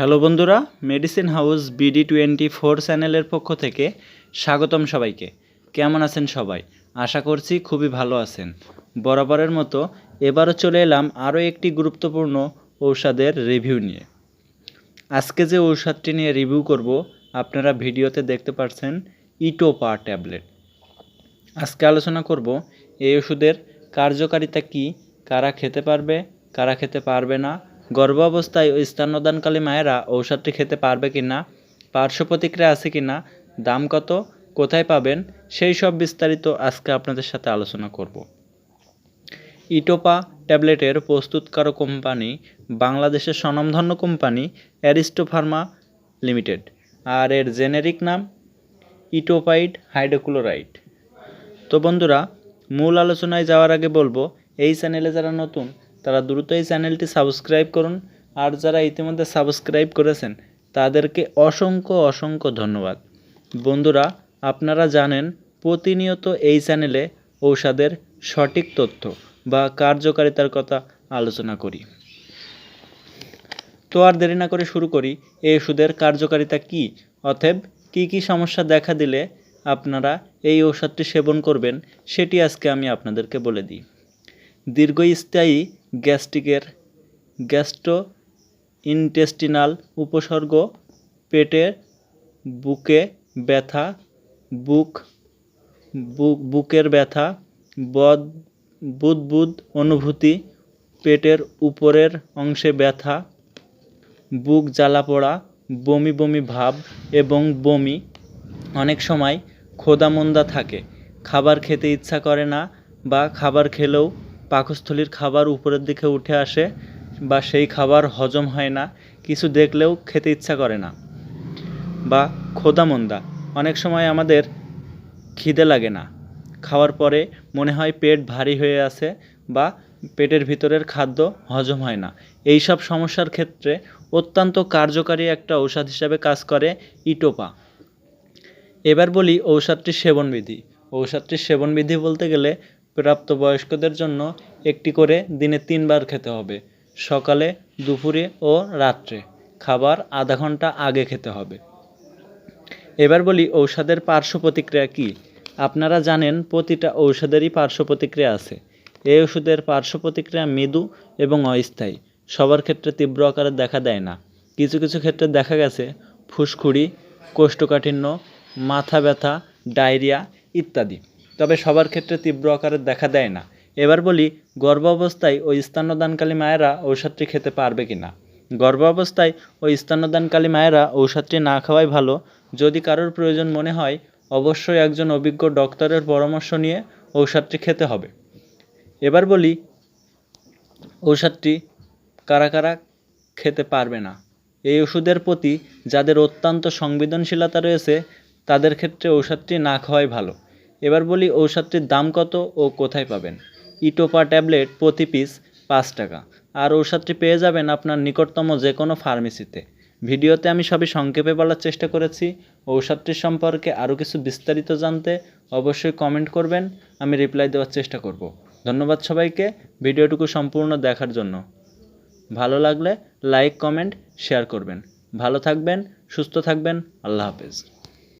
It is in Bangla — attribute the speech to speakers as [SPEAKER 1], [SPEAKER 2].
[SPEAKER 1] হ্যালো বন্ধুরা medicine house BD twenty four চ্যানেলের পক্ষ থেকে স্বাগতম সবাইকে। কেমন আছেন সবাই? আশা করছি খুবই ভালো আছেন। বরাবরের মতো এবারও চলে এলাম আরও একটি গুরুত্বপূর্ণ ঔষধের রিভিউ নিয়ে। আজকে যে ঔষধটি নিয়ে রিভিউ করব, আপনারা ভিডিওতে দেখতে পাচ্ছেন ইটোপা ট্যাবলেট আজকে আলোচনা করব এই ওষুধের কার্যকারিতা কি, কারা খেতে পারবে, কারা খেতে পারবে না গর্ভাবস্থায় স্তন্যদানকালী মায়েরা ঔষধটি খেতে পারবে কি না পার্শ্ব প্রতিক্রিয়া আছে কি না দাম কত, কোথায় পাবেন, সেই সব বিস্তারিত আজকে আপনাদের সাথে আলোচনা করব। ইটোপা ট্যাবলেটের প্রস্তুতকারক কোম্পানি বাংলাদেশের স্বনামধন্য কোম্পানি অ্যারিস্টো ফার্মা লিমিটেড, আর এর জেনেরিক নাম ইটোপাইড হাইড্রোক্লোরাইড। তো বন্ধুরা, মূল আলোচনায় যাওয়ার আগে বলব, এই চ্যানেলে যারা নতুন তারা দ্রুত এই চ্যানেলটি সাবস্ক্রাইব করুন। আর যারা ইতিমধ্যে সাবস্ক্রাইব করেছেন, তাদেরকে অসংখ্য অসংখ্য ধন্যবাদ। বন্ধুরা, আপনারা জানেন, প্রতিনিয়ত এই চ্যানেলে ঔষধের সঠিক তথ্য বা কার্যকারিতার কথা আলোচনা করি। তো আর দেরি না করে শুরু করি, এই ওষুধের কার্যকারিতা কি? অতএব, কি কি সমস্যা দেখা দিলে আপনারা এই ঔষধটি সেবন করবেন, সেটি আজকে আমি আপনাদেরকে বলে দিই। দীর্ঘস্থায়ী গ্যাস্ট্রিকের গ্যাস্ট্রো ইনটেস্টিনাল উপসর্গ পেটের বুকে ব্যথা, বুক বুক, বুকের ব্যথা, বদ, বুদবুদ অনুভূতি, পেটের উপরের অংশে ব্যথা, বুক জ্বালা পোড়া, বমি বমি ভাব এবং বমি। অনেক সময় ক্ষুধামন্দা থাকে। খাবার খেতে ইচ্ছা করে না বা খাবার খেলেও পাকস্থলীর খাবার উপরের দিকে উঠে আসে বা সেই খাবার হজম হয় না, কিছু দেখলেও খেতে ইচ্ছা করে না বা ক্ষুধামন্দা অনেক সময় আমাদের খিদে লাগে না। খাওয়ার পরে মনে হয় পেট ভারী হয়ে আছে বা পেটের ভিতরের খাদ্য হজম হয় না। এই সব সমস্যার ক্ষেত্রে অত্যন্ত কার্যকারী একটা ঔষধ হিসাবে কাজ করে ইটোপা। এবার বলি ঔষধটির সেবনবিধি। ঔষধটির সেবনবিধি বলতে গেলে প্রাপ্তবয়স্কদের জন্য একটি করে দিনে তিনবার খেতে হবে। সকালে, দুপুরে ও রাত্রে। খাবার আধা ঘণ্টা আগে খেতে হবে। এবার বলি ঔষধের পার্শ্ব প্রতিক্রিয়া কী? আপনারা জানেন প্রতিটা ঔষধেরই পার্শ্ব প্রতিক্রিয়া আছে। এই ওষুধের পার্শ্ব প্রতিক্রিয়া মৃদু এবং অস্থায়ী। সবার ক্ষেত্রে তীব্র আকারে দেখা দেয় না। কিছু কিছু ক্ষেত্রে দেখা গেছে ফুসকুড়ি, কোষ্ঠকাঠিন্য, মাথা ব্যথা, ডায়রিয়া ইত্যাদি। তবে সবার ক্ষেত্রে তীব্র আকারে দেখা দেয় না। এবার বলি গর্ভাবস্থায় ওই স্তন্যদানকালী মায়েরা ঔষধটি খেতে পারবে কি না গর্ভাবস্থায় ওই স্তন্যদানকালী মায়েরা ঔষধটি না খাওয়াই ভালো, যদি কারোর প্রয়োজন মনে হয়, অবশ্যই একজন অভিজ্ঞ ডক্টরের পরামর্শ নিয়ে ঔষধটি খেতে হবে। এবার বলি, ঔষধটি কারা কারা খেতে পারবে না? এই ওষুধের প্রতি যাদের অত্যন্ত সংবেদনশীলতা রয়েছে, তাদের ক্ষেত্রে ঔষধটি না খাওয়াই ভালো। এবার বলি ঔষধটির দাম কত ও কোথায় পাবেন? ইটোপা ট্যাবলেট প্রতি পিস পাঁচ টাকা। আর ঔষধটি পেয়ে যাবেন আপনার নিকটতম যে কোনো ফার্মেসিতে। ভিডিওতে আমি সবই সংক্ষেপে বলার চেষ্টা করেছি। ঔষধটির সম্পর্কে আরও কিছু বিস্তারিত জানতে অবশ্যই কমেন্ট করবেন, আমি রিপ্লাই দেওয়ার চেষ্টা করব। ধন্যবাদ সবাইকে, ভিডিওটুকু সম্পূর্ণ দেখার জন্য। ভালো লাগলে লাইক, কমেন্ট, শেয়ার করবেন। ভালো থাকবেন, সুস্থ থাকবেন, আল্লাহ হাফেজ।